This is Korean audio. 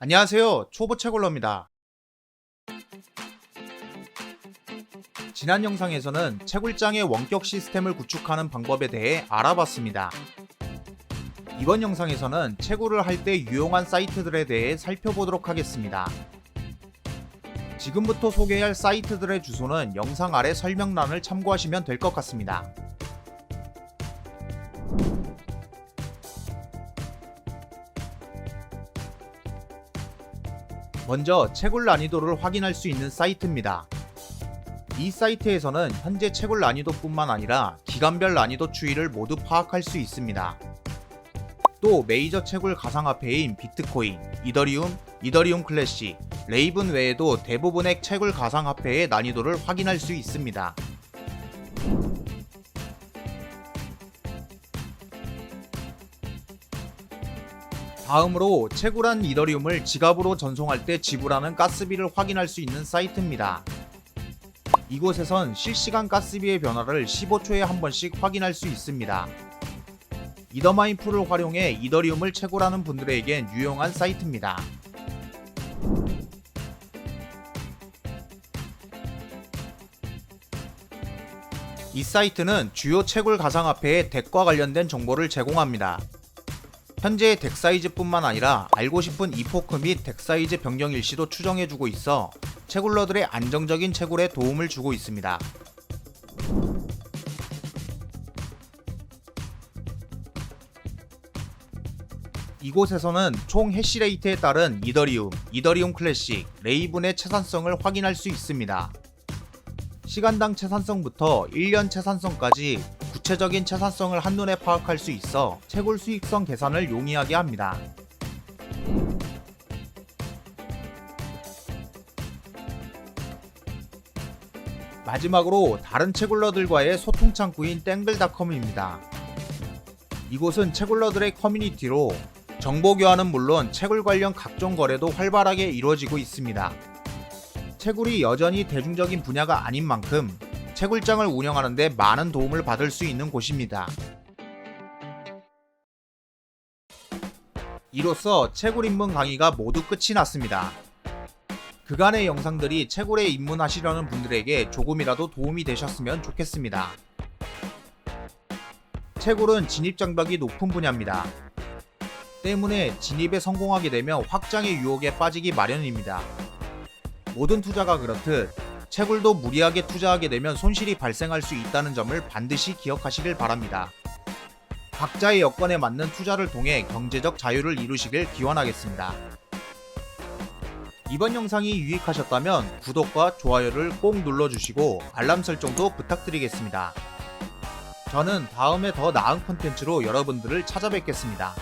안녕하세요. 초보 채굴러입니다. 지난 영상에서는 채굴장의 원격 시스템을 구축하는 방법에 대해 알아봤습니다. 이번 영상에서는 채굴을 할 때 유용한 사이트들에 대해 살펴보도록 하겠습니다. 지금부터 소개할 사이트들의 주소는 영상 아래 설명란을 참고하시면 될 것 같습니다. 먼저 채굴 난이도를 확인할 수 있는 사이트입니다. 이 사이트에서는 현재 채굴 난이도뿐만 아니라 기간별 난이도 추이를 모두 파악할 수 있습니다. 또 메이저 채굴 가상화폐인 비트코인, 이더리움, 이더리움 클래시, 레이븐 외에도 대부분의 채굴 가상화폐의 난이도를 확인할 수 있습니다. 다음으로 채굴한 이더리움을 지갑으로 전송할 때 지불하는 가스비를 확인할 수 있는 사이트입니다. 이곳에선 실시간 가스비의 변화를 15초에 한 번씩 확인할 수 있습니다. 이더마인 풀을 활용해 이더리움을 채굴하는 분들에겐 유용한 사이트입니다. 이 사이트는 주요 채굴 가상화폐의 덱과 관련된 정보를 제공합니다. 현재의 덱 사이즈뿐만 아니라 알고 싶은 이포크 및 덱 사이즈 변경 일시도 추정해주고 있어 채굴러들의 안정적인 채굴에 도움을 주고 있습니다. 이곳에서는 총 해시레이트에 따른 이더리움, 이더리움 클래식, 레이븐의 채산성을 확인할 수 있습니다. 시간당 채산성부터 1년 채산성까지 구체적인 채산성을 한눈에 파악할 수 있어 채굴 수익성 계산을 용이하게 합니다. 마지막으로 다른 채굴러들과의 소통 창구인 땡글닷컴입니다. 이곳은 채굴러들의 커뮤니티로 정보 교환은 물론 채굴 관련 각종 거래도 활발하게 이루어지고 있습니다. 채굴이 여전히 대중적인 분야가 아닌 만큼 채굴장을 운영하는데 많은 도움을 받을 수 있는 곳입니다. 이로써 채굴 입문 강의가 모두 끝이 났습니다. 그간의 영상들이 채굴에 입문하시려는 분들에게 조금이라도 도움이 되셨으면 좋겠습니다. 채굴은 진입 장벽이 높은 분야입니다. 때문에 진입에 성공하게 되면 확장의 유혹에 빠지기 마련입니다. 모든 투자가 그렇듯 채굴도 무리하게 투자하게 되면 손실이 발생할 수 있다는 점을 반드시 기억하시길 바랍니다. 각자의 여건에 맞는 투자를 통해 경제적 자유를 이루시길 기원하겠습니다. 이번 영상이 유익하셨다면 구독과 좋아요를 꼭 눌러주시고 알람 설정도 부탁드리겠습니다. 저는 다음에 더 나은 컨텐츠로 여러분들을 찾아뵙겠습니다.